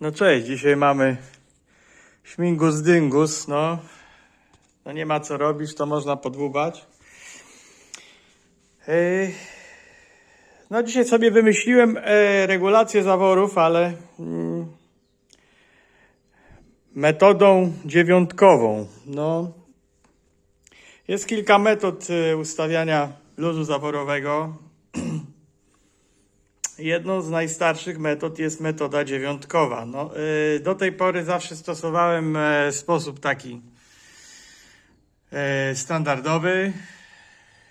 No cześć, dzisiaj mamy śmigus dyngus, no. No nie ma co robić, to można podłubać. Ej, No dzisiaj sobie wymyśliłem e, regulację zaworów, ale mm, metodą dziewiątkową. No, jest kilka metod e, ustawiania luzu zaworowego. Jedną z najstarszych metod jest metoda dziewiątkowa. No, y, do tej pory zawsze stosowałem e, sposób taki e, standardowy,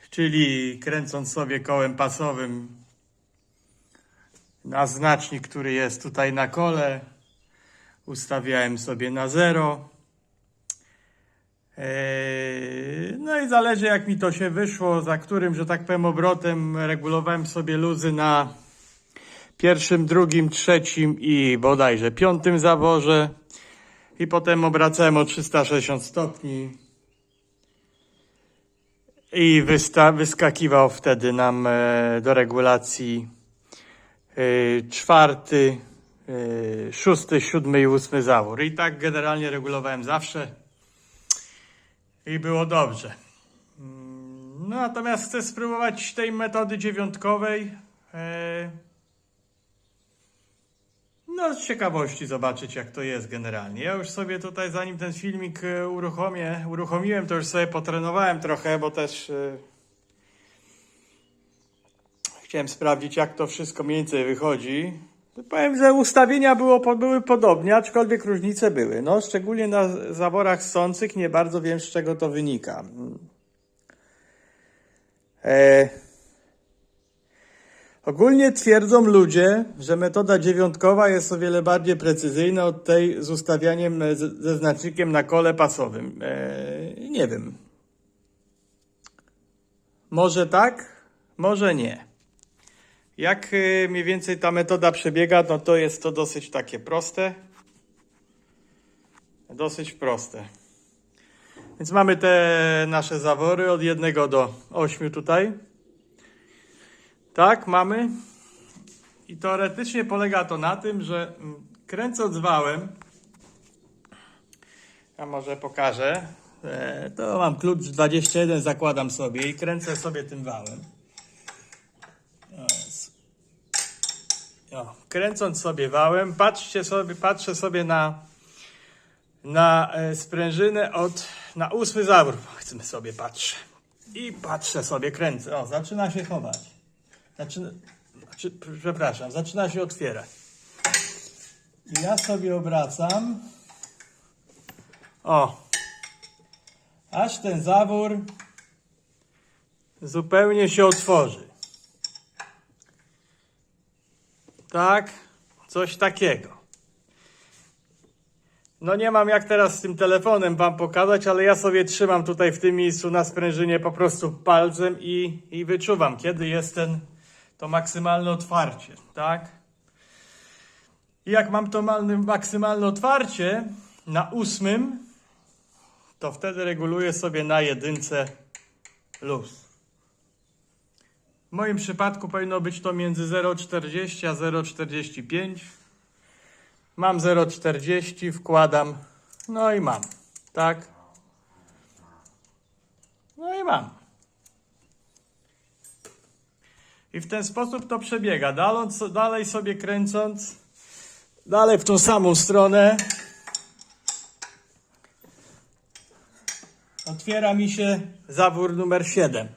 czyli kręcąc sobie kołem pasowym na znacznik, który jest tutaj na kole, ustawiałem sobie na zero. E, No i zależy jak mi to się wyszło, za którym, że tak powiem, obrotem regulowałem sobie luzy na pierwszym, drugim, trzecim i bodajże piątym zaworze. I potem obracałem o 360 stopni. I wyskakiwał wtedy nam e, do regulacji e, czwarty, e, szósty, siódmy i ósmy zawór. I tak generalnie regulowałem zawsze. I było dobrze. No, natomiast chcę spróbować tej metody dziewiątkowej. E, z ciekawości zobaczyć, jak to jest generalnie. Ja już sobie tutaj, zanim ten filmik e, uruchomię, uruchomiłem, to już sobie potrenowałem trochę, bo też e, chciałem sprawdzić, jak to wszystko mniej więcej wychodzi. Powiem, że ustawienia było, były podobnie, aczkolwiek różnice były. No, szczególnie na zaworach sących nie bardzo wiem, z czego to wynika. E, Ogólnie twierdzą ludzie, że metoda dziewiątkowa jest o wiele bardziej precyzyjna od tej z ustawianiem e, ze znacznikiem na kole pasowym. Eee, nie wiem. Może tak, może nie. Jak e, mniej więcej ta metoda przebiega, no to jest to dosyć takie proste. Dosyć proste. Więc mamy te nasze zawory od jednego do ośmiu tutaj. Tak, mamy. I teoretycznie polega to na tym, że mm, kręcąc wałem, ja może pokażę, e, to mam klucz 21, zakładam sobie i kręcę sobie tym wałem. Jest. O, kręcąc sobie wałem, patrzcie sobie, patrzę sobie na, na e, sprężynę od, na ósmy zawór, chcemy sobie patrzę. I patrzę sobie, kręcę. O, zaczyna się chować. Zaczyna, znaczy, przepraszam, zaczyna się otwierać. I ja sobie obracam. O. Aż ten zawór zupełnie się otworzy. Tak, coś takiego. No nie mam jak teraz z tym telefonem wam pokazać, ale ja sobie trzymam tutaj w tym miejscu na sprężynie po prostu palcem i, i wyczuwam, kiedy jest ten, to maksymalne otwarcie, tak? I jak mam to malne, maksymalne otwarcie na ósmym, to wtedy reguluję sobie na jedynce luz. W moim przypadku powinno być to między 0,40 a 0,45. Mam 0,40, wkładam, no i mam, tak? No i mam. I w ten sposób to przebiega. Dalej sobie kręcąc, dalej w tą samą stronę, otwiera mi się zawór numer 7.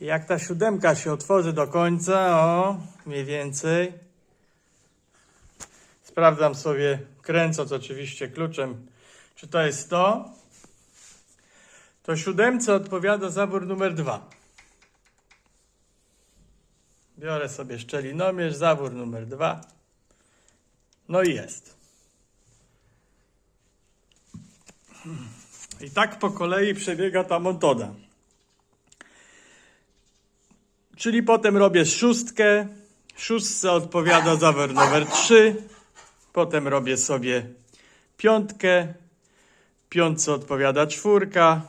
Jak ta siódemka się otworzy do końca, o, mniej więcej, sprawdzam sobie, kręcąc oczywiście kluczem, czy to jest to. To siódemce odpowiada zawór numer 2. Biorę sobie szczelinomierz, zawór numer 2. No i jest. I tak po kolei przebiega ta metoda. Czyli potem robię szóstkę. Szóstce odpowiada zawór numer 3. Potem robię sobie piątkę. Piątce odpowiada czwórka.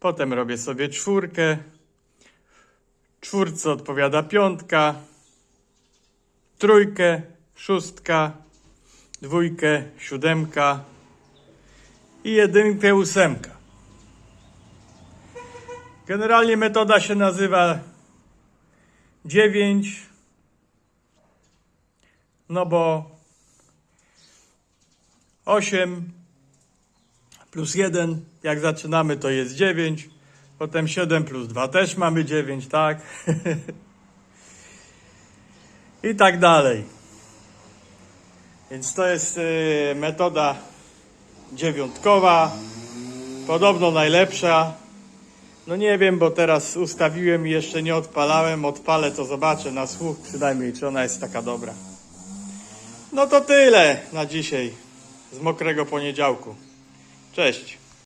Potem robię sobie czwórkę. Czwórce odpowiada piątka. trójkę, szóstka, dwójkę, siódemka i jedynkę, ósemka. Generalnie metoda się nazywa 9, no bo 8 plus 1, jak zaczynamy, to jest 9. Potem 7 plus 2 też mamy 9, tak? I tak dalej. Więc to jest y, metoda dziewiątkowa. Podobno najlepsza. No nie wiem, bo teraz ustawiłem i jeszcze nie odpalałem. Odpalę to zobaczę na słuch przynajmniej, czy ona jest taka dobra. No to tyle na dzisiaj z mokrego poniedziałku. Cześć.